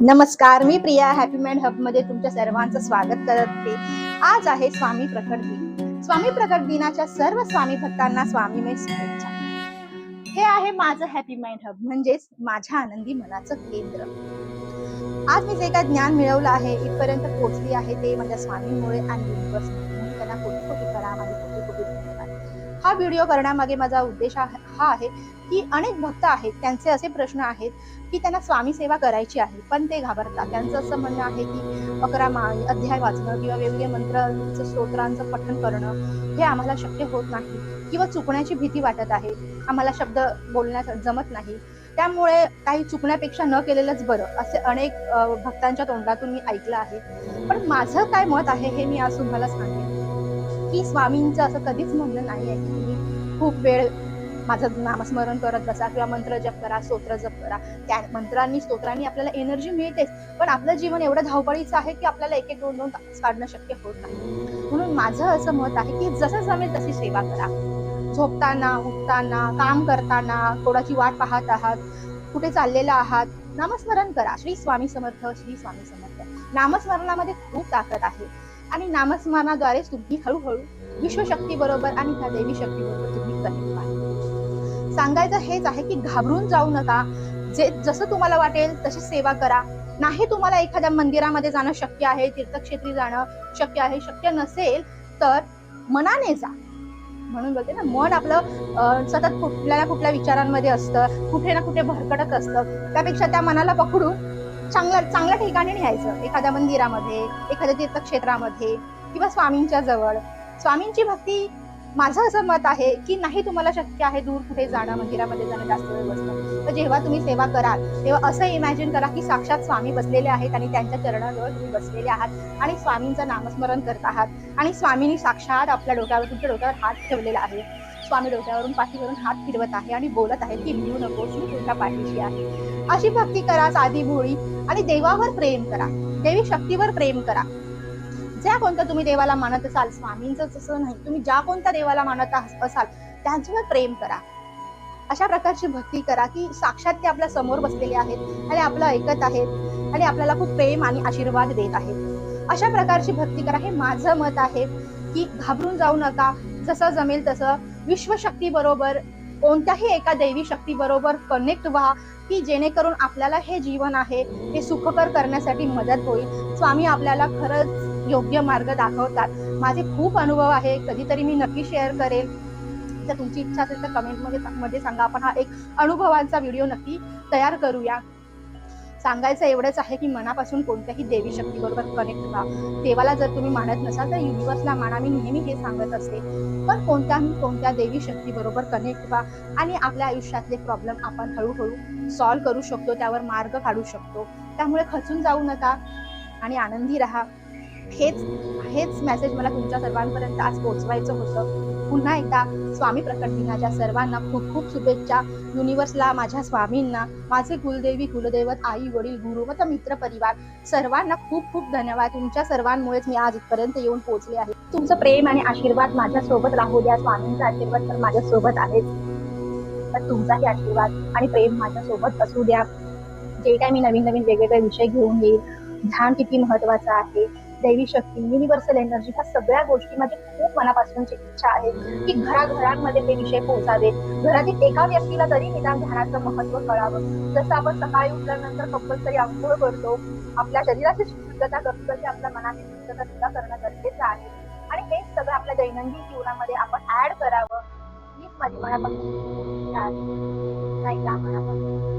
नमस्कार मी Priya happy mind हबमध्ये तुमच्या सर्वांचं स्वागत करते. आज आहे स्वामी प्रकट दिन. स्वामी प्रकट दिनाच्या सर्व स्वामी भक्तांना स्वामी शुभेच्छा. हे आहे माझं हॅपी माइंड हब म्हणजेच माझ्या आनंदी मनाचं केंद्र. आज मी जे काय ज्ञान मिळवलं आहे इथपर्यंत पोहोचली आहे ते माझ्या स्वामीमुळे आणि त्यांना पोहोचले हा व्हिडिओ करण्यामागे माझा उद्देश हा हा आहे की अनेक भक्त आहेत त्यांचे असे प्रश्न आहेत की त्यांना स्वामी सेवा करायची आहे पण ते घाबरतात. त्यांचं असं म्हणणं आहे की अकरा मा अध्याय वाचणं किंवा वेगवेगळे मंत्रांचं स्तोत्रांचं पठण करणं हे आम्हाला शक्य होत नाही किंवा चुकण्याची भीती वाटत आहे. आम्हाला शब्द बोलण्यास जमत नाही. त्यामुळे काही चुकण्यापेक्षा न केलेलंच बरं असे अनेक भक्तांच्या तोंडातून मी ऐकलं आहे. पण माझं काय मत आहे हे मी आज तुम्हाला सांगेन. की स्वामींचं असं कधीच म्हणणं नाही आहे की तुम्ही खूप वेळ माझं नामस्मरण करत बसा किंवा मंत्र जप करा स्तोत्र जप करा. त्या मंत्रांनी स्तोत्रांनी आपल्याला एनर्जी मिळतेच. पण आपलं जीवन एवढं धावपळीचं आहे की आपल्याला एक एक दोन दोन तास काढणं शक्य होत नाही. म्हणून माझं असं मत आहे की जसं जमेल तशी सेवा करा. झोपताना उठताना काम करताना कोणाची वाट पाहत आहात कुठे चाललेला आहात नामस्मरण करा. श्री स्वामी समर्थ श्री स्वामी समर्थ. नामस्मरणामध्ये खूप ताकद आहे. आणि नामस्मरणाद्वारे तुम्ही हळूहळू विश्वशक्ती बरोबर आणि त्या देवी शक्ती बरोबर तुम्ही कनेक्ट व्हाल. सांगायचं हेच आहे की घाबरून जाऊ नका. जे जसं तुम्हाला वाटेल तशी सेवा करा. नाही तुम्हाला एखाद्या मंदिरामध्ये जाणं शक्य आहे तीर्थक्षेत्री जाणं शक्य आहे शक्य नसेल तर मनाने जा. म्हणून बोलते ना मन आपलं सतत कुठल्या ना कुठल्या विचारांमध्ये असतं कुठे ना कुठे भरकटत असतं. त्यापेक्षा त्या मनाला पकडून चांगल्या चांगल्या ठिकाणी न्यायचं एखाद्या मंदिरामध्ये एखाद्या तीर्थक्षेत्रामध्ये किंवा स्वामींच्या जवळ. स्वामींची भक्ती माझं असं मत आहे की नाही तुम्हाला शक्य आहे दूर कुठे जाणं मंदिरामध्ये जाणं जास्त वेळ बसणं. तर जेव्हा तुम्ही सेवा कराल तेव्हा असं इमॅजिन करा की साक्षात स्वामी बसलेले आहेत आणि त्यांच्या चरणाजवळ तुम्ही बसलेले आहात आणि स्वामींचं नामस्मरण करत आहात आणि स्वामींनी साक्षात आपल्या डोक्यावर तुमच्या डोक्यावर हात ठेवलेला आहे. स्वामी डोक्यावरून पाठीवरून हात फिरवत आहे आणि बोलत आहे की भिवू नकोस मी तुमच्या पाठीशी आहे. अशी भक्ती करा साधी भोळी आणि देवावर प्रेम करा. देवी शक्तीवर प्रेम करा. ज्या कोणत्या तुम्ही देवाला मानत असाल स्वामींचं तसं नाही तुम्ही ज्या कोणत्या देवाला मानत असाल त्यांच्यावर प्रेम करा. अशा प्रकारची भक्ती करा की साक्षात ते आपल्यासमोर बसलेले आहेत आणि आपलं ऐकत आहेत आणि आपल्याला खूप प्रेम आणि आशीर्वाद देत आहेत. अशा प्रकारची भक्ती करा. हे माझं मत आहे की घाबरून जाऊ नका. जसं जमेल तसं. विश्वशक्ती बरोबर कोणत्याही एका दैवी शक्ती बरोबर कनेक्ट व्हा की जेणेकरून आपल्याला हे जीवन आहे हे सुखकर करण्यासाठी मदत होईल. स्वामी आपल्याला खरंच योग्य मार्ग दाखवतात. माझे खूप अनुभव आहे कधीतरी मी नक्की शेअर करेल. तर तुमची इच्छा असेल तर कमेंटमध्ये मध्ये सांगा. आपण हा एक अनुभवांचा व्हिडिओ नक्की तयार करूया. सांगायचं एवढंच आहे की मनापासून कोणत्याही देवी शक्तीबरोबर कनेक्ट व्हा. देवाला जर तुम्ही मानत नसाल तर युनिवर्सला माना. मी नेहमी हे सांगत असते. पण कोणत्याही कोणत्या देवी शक्तीबरोबर कनेक्ट व्हा आणि आपल्या आयुष्यातले प्रॉब्लेम आपण हळूहळू सॉल्व्ह करू शकतो त्यावर मार्ग काढू शकतो. त्यामुळे खचून जाऊ नका आणि आनंदी राहा. हेच हेच मेसेज मला तुमच्या सर्वांपर्यंत आज पोहोचवायचं होतं. पुन्हा एकदा स्वामी प्रकट दिनाच्या सर्वांना खूप खूप शुभेच्छा. युनिवर्सला माझ्या स्वामींना माझे कुलदेवी कुलदैवत आई वडील गुरु व मित्र परिवार सर्वांना खूप खूप धन्यवाद. तुमच्या सर्वांमुळेच मी आज इथपर्यंत येऊन पोहोचले आहे. तुमचं प्रेम आणि आशीर्वाद माझ्या सोबत राहू द्या. स्वामींचा आशीर्वाद तर माझ्या सोबत आहेच तर तुमचाही आशीर्वाद आणि प्रेम माझ्या सोबत असू द्या. जे काय मी नवीन नवीन वेगवेगळे विषय घेऊन येईल ध्यान किती महत्वाचं आहे दैवी शक्ती युनिव्हर्सल एनर्जी ह्या सगळ्या गोष्टी माझी खूप मनापासूनची इच्छा आहे की घराघरांमध्ये ते विषय पोहोचावे घरातील एका व्यक्तीला तरी निदान ध्यानाचं महत्त्व कळावं. जसं आपण सकाळी उठल्यानंतर कंपल्सरी आंघोळ करतो आपल्या शरीराची शुद्धता करतो तशी आपल्या मनाची शुद्धता सुद्धा करणं गरजेचं आहे. आणि हेच सगळं आपल्या दैनंदिन जीवनामध्ये आपण ऍड करावं हीच माझी मनापासून नाही का? मनापासून.